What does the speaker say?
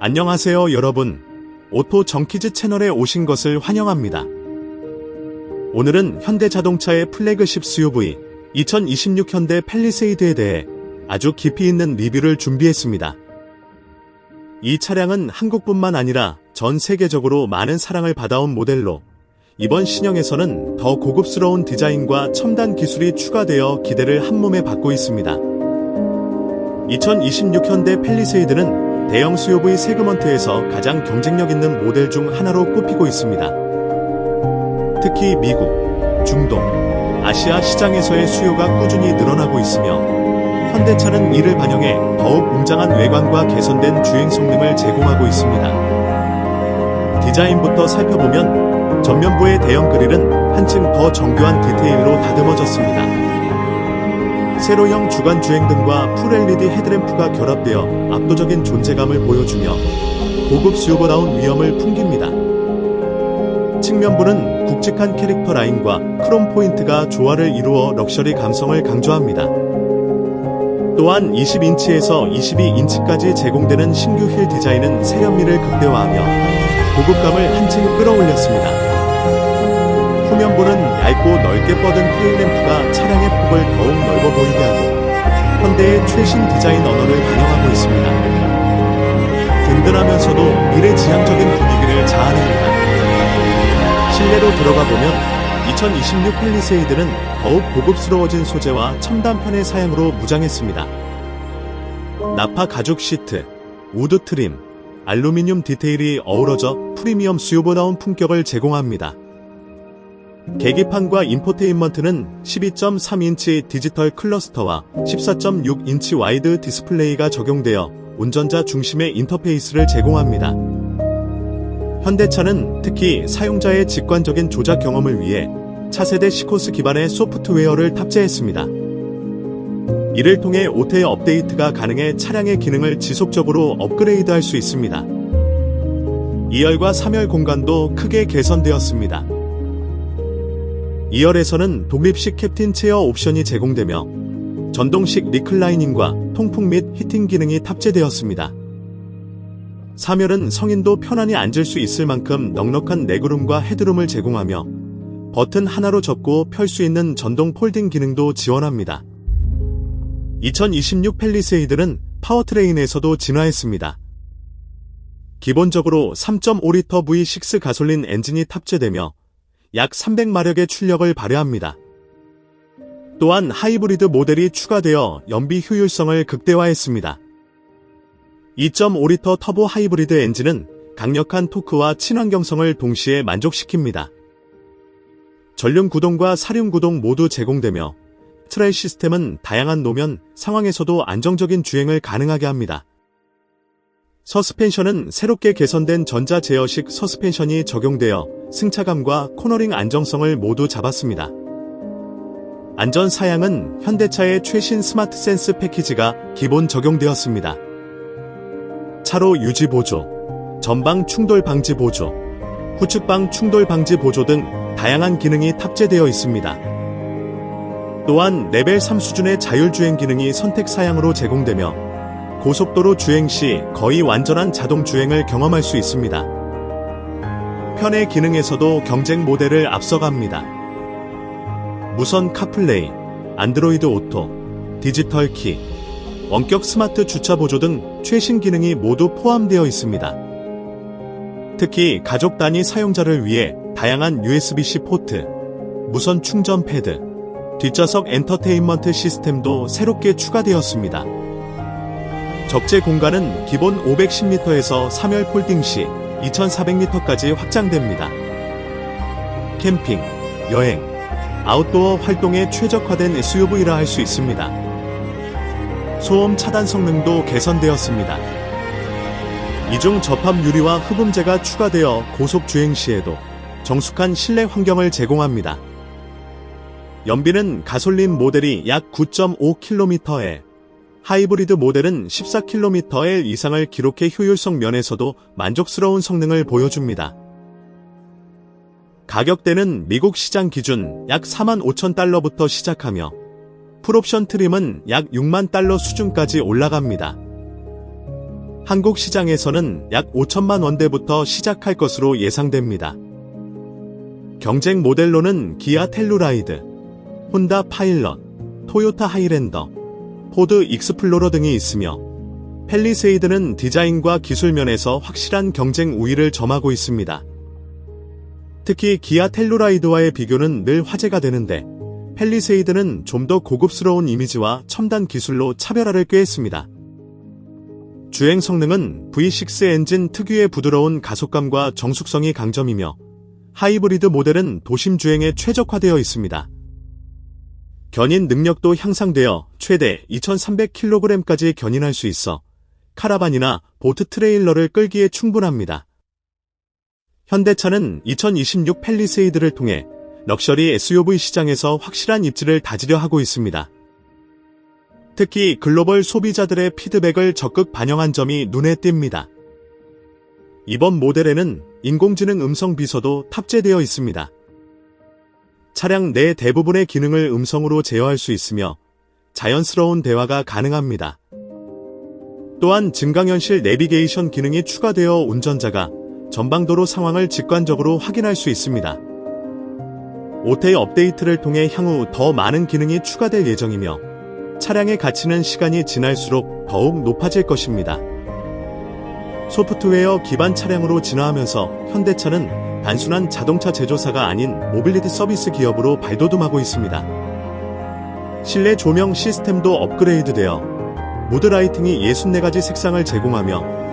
안녕하세요 여러분. 오토 정키즈 채널에 오신 것을 환영합니다. 오늘은 현대자동차의 플래그십 SUV 2026 현대 팰리세이드에 대해 아주 깊이 있는 리뷰를 준비했습니다. 이 차량은 한국뿐만 아니라 전 세계적으로 많은 사랑을 받아온 모델로 이번 신형에서는 더 고급스러운 디자인과 첨단 기술이 추가되어 기대를 한몸에 받고 있습니다. 2026 현대 팰리세이드는 대형 SUV 세그먼트에서 가장 경쟁력 있는 모델 중 하나로 꼽히고 있습니다. 특히 미국, 중동, 아시아 시장에서의 수요가 꾸준히 늘어나고 있으며 현대차는 이를 반영해 더욱 웅장한 외관과 개선된 주행 성능을 제공하고 있습니다. 디자인부터 살펴보면 전면부의 대형 그릴은 한층 더 정교한 디테일로 다듬어졌습니다. 세로형 주간 주행 등과 풀 LED 헤드램프가 결합되어 압도적인 존재감을 보여주며 고급 수요보다운 위험을 풍깁니다. 측면부는 굵직한 캐릭터 라인과 크롬 포인트가 조화를 이루어 럭셔리 감성을 강조합니다. 또한 20인치에서 22인치까지 제공되는 신규 휠 디자인은 세련미를 극대화하며 고급감을 한층 끌어올렸습니다. 후면부는 얇고 넓게 뻗은 테일램프가 차량의 폭을 더욱 넓어 보이게 하고 현대의 최신 디자인 언어를 반영하고 있습니다. 든든하면서도 미래지향적인 분위기를 자아냅니다. 실내로 들어가 보면 2026 팰리세이드는 더욱 고급스러워진 소재와 첨단편의 사양으로 무장했습니다. 나파 가죽 시트, 우드 트림, 알루미늄 디테일이 어우러져 프리미엄 수요보다운 품격을 제공합니다. 계기판과 인포테인먼트는 12.3인치 디지털 클러스터와 14.6인치 와이드 디스플레이가 적용되어 운전자 중심의 인터페이스를 제공합니다. 현대차는 특히 사용자의 직관적인 조작 경험을 위해 차세대 시코스 기반의 소프트웨어를 탑재했습니다. 이를 통해 오태 업데이트가 가능해 차량의 기능을 지속적으로 업그레이드할 수 있습니다. 2열과 3열 공간도 크게 개선되었습니다. 2열에서는 독립식 캡틴 체어 옵션이 제공되며 전동식 리클라이닝과 통풍 및 히팅 기능이 탑재되었습니다. 3열은 성인도 편안히 앉을 수 있을 만큼 넉넉한 레그룸과 헤드룸을 제공하며 버튼 하나로 접고 펼 수 있는 전동 폴딩 기능도 지원합니다. 2026 팰리세이드는 파워트레인에서도 진화했습니다. 기본적으로 3.5리터 V6 가솔린 엔진이 탑재되며 약 300마력의 출력을 발휘합니다. 또한 하이브리드 모델이 추가되어 연비 효율성을 극대화했습니다. 2.5리터 터보 하이브리드 엔진은 강력한 토크와 친환경성을 동시에 만족시킵니다. 전륜 구동과 사륜 구동 모두 제공되며 트레이 시스템은 다양한 노면 상황에서도 안정적인 주행을 가능하게 합니다. 서스펜션은 새롭게 개선된 전자 제어식 서스펜션이 적용되어 승차감과 코너링 안정성을 모두 잡았습니다. 안전 사양은 현대차의 최신 스마트 센스 패키지가 기본 적용되었습니다. 차로 유지 보조, 전방 충돌 방지 보조, 후측방 충돌 방지 보조 등 다양한 기능이 탑재되어 있습니다. 또한 레벨 3 수준의 자율주행 기능이 선택 사양으로 제공되며 고속도로 주행 시 거의 완전한 자동 주행을 경험할 수 있습니다. 편의 기능에서도 경쟁 모델을 앞서갑니다. 무선 카플레이, 안드로이드 오토, 디지털 키, 원격 스마트 주차 보조 등 최신 기능이 모두 포함되어 있습니다. 특히 가족 단위 사용자를 위해 다양한 USB-C 포트, 무선 충전 패드, 뒷좌석 엔터테인먼트 시스템도 새롭게 추가되었습니다. 적재 공간은 기본 510m에서 3열 폴딩 시 2400m까지 확장됩니다. 캠핑, 여행, 아웃도어 활동에 최적화된 SUV라 할 수 있습니다. 소음 차단 성능도 개선되었습니다. 이중 접합 유리와 흡음재가 추가되어 고속 주행 시에도 정숙한 실내 환경을 제공합니다. 연비는 가솔린 모델이 약 9.5km에 하이브리드 모델은 14km의 이상을 기록해 효율성 면에서도 만족스러운 성능을 보여줍니다. 가격대는 미국 시장 기준 약 4만 5천 달러부터 시작하며 풀옵션 트림은 약 6만 달러 수준까지 올라갑니다. 한국 시장에서는 약 5천만 원대부터 시작할 것으로 예상됩니다. 경쟁 모델로는 기아 텔루라이드, 혼다 파일럿, 토요타 하이랜더, 포드 익스플로러 등이 있으며 펠리세이드는 디자인과 기술 면에서 확실한 경쟁 우위를 점하고 있습니다. 특히 기아 텔루라이드와의 비교는 늘 화제가 되는데 펠리세이드는 좀 더 고급스러운 이미지와 첨단 기술로 차별화를 꾀했습니다. 주행 성능은 V6 엔진 특유의 부드러운 가속감과 정숙성이 강점이며 하이브리드 모델은 도심 주행에 최적화되어 있습니다. 견인 능력도 향상되어 최대 2300kg까지 견인할 수 있어 카라반이나 보트 트레일러를 끌기에 충분합니다. 현대차는 2026 펠리세이드를 통해 럭셔리 SUV 시장에서 확실한 입지를 다지려 하고 있습니다. 특히 글로벌 소비자들의 피드백을 적극 반영한 점이 눈에 띕니다. 이번 모델에는 인공지능 음성 비서도 탑재되어 있습니다. 차량 내 대부분의 기능을 음성으로 제어할 수 있으며 자연스러운 대화가 가능합니다. 또한 증강현실 내비게이션 기능이 추가되어 운전자가 전방도로 상황을 직관적으로 확인할 수 있습니다. 5태 업데이트를 통해 향후 더 많은 기능이 추가될 예정이며 차량의 가치는 시간이 지날수록 더욱 높아질 것입니다. 소프트웨어 기반 차량으로 진화하면서 현대차는 단순한 자동차 제조사가 아닌 모빌리티 서비스 기업으로 발돋움하고 있습니다. 실내 조명 시스템도 업그레이드되어 무드 라이팅이 64가지 색상을 제공하며